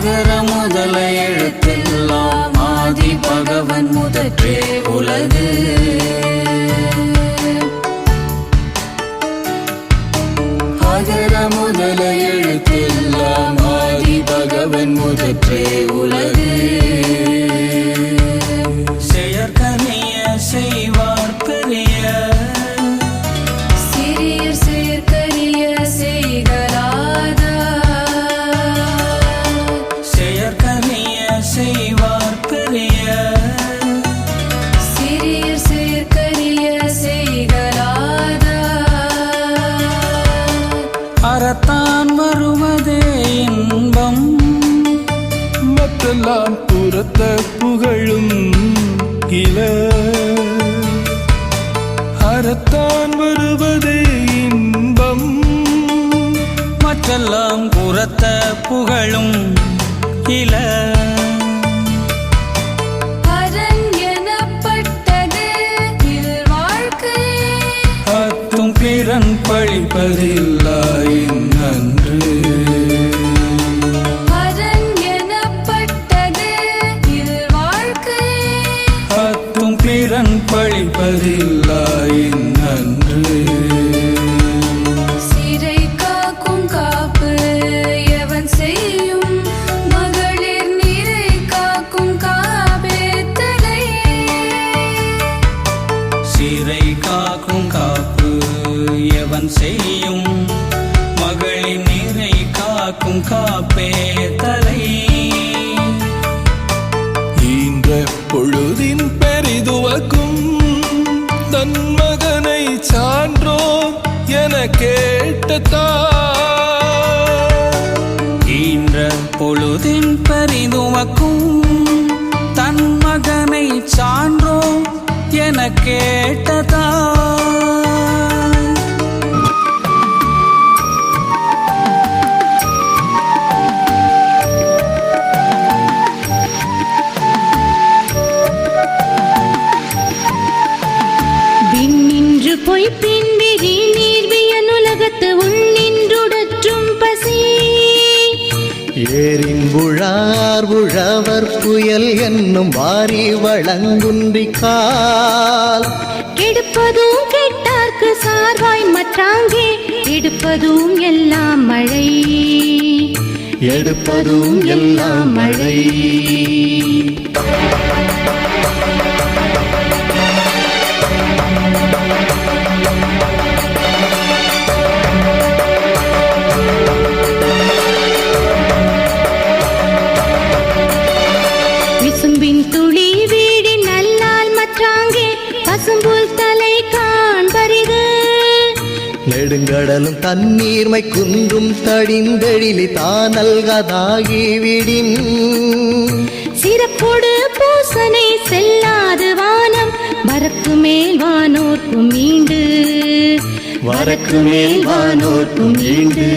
அகர முதல எழுத்தெல்லாம் ஆதி பகவன் முதற்றே உலகு. அகர முதல எழுத்தெல்லாம் ஆதி பகவன் முதற்றே உலகு. செயற்கனிய செய்வார் அறத்தான் வருவதே இன்பம். மற்றெல்லாம் புறத்த புகழும் இல அறத்தான் வருவதே இன்பம். மற்றெல்லாம் புறத்த புகழும் இல அரண் காப்பு எவன் செய்யும்? மகளின் நீரை காக்கும் காப்பே ஈன்ற பொழுதின் பெரிதுவக்கும் தன் மகனை சான்றோம் என கேட்டதா ஈன்ற பொழுதின் பெரிதுவக்கும் தன் மகனை சான்றோ என கேட்டதா விண்ணின்று பொய் பின்பிரி நீர்வியனுலகத்து உள்ளின்றுடற்றும் பசி. ஏரின் புழார் புழவர் புயல் என்னும் வாரி வழங்குன்றிக்கால் கெடுப்பதும் கெட்டார்க்கு சார்வாய் மற்றாங்கே எடுப்பதும் எல்லாம் மழை. எடுப்பதும் எல்லாம் மழை. நெடுங்கடலும் தண்ணீர்மை குன்றும் தடிந்தெழிலி தானல்கதாகிவிடின் சிறப்போடு பூசனை செல்லாது வானம் வரக்கு மேல் வானோர்க்கும் மீண்டு வரக்கு மேல் வானோர்க்கும் ஈண்டு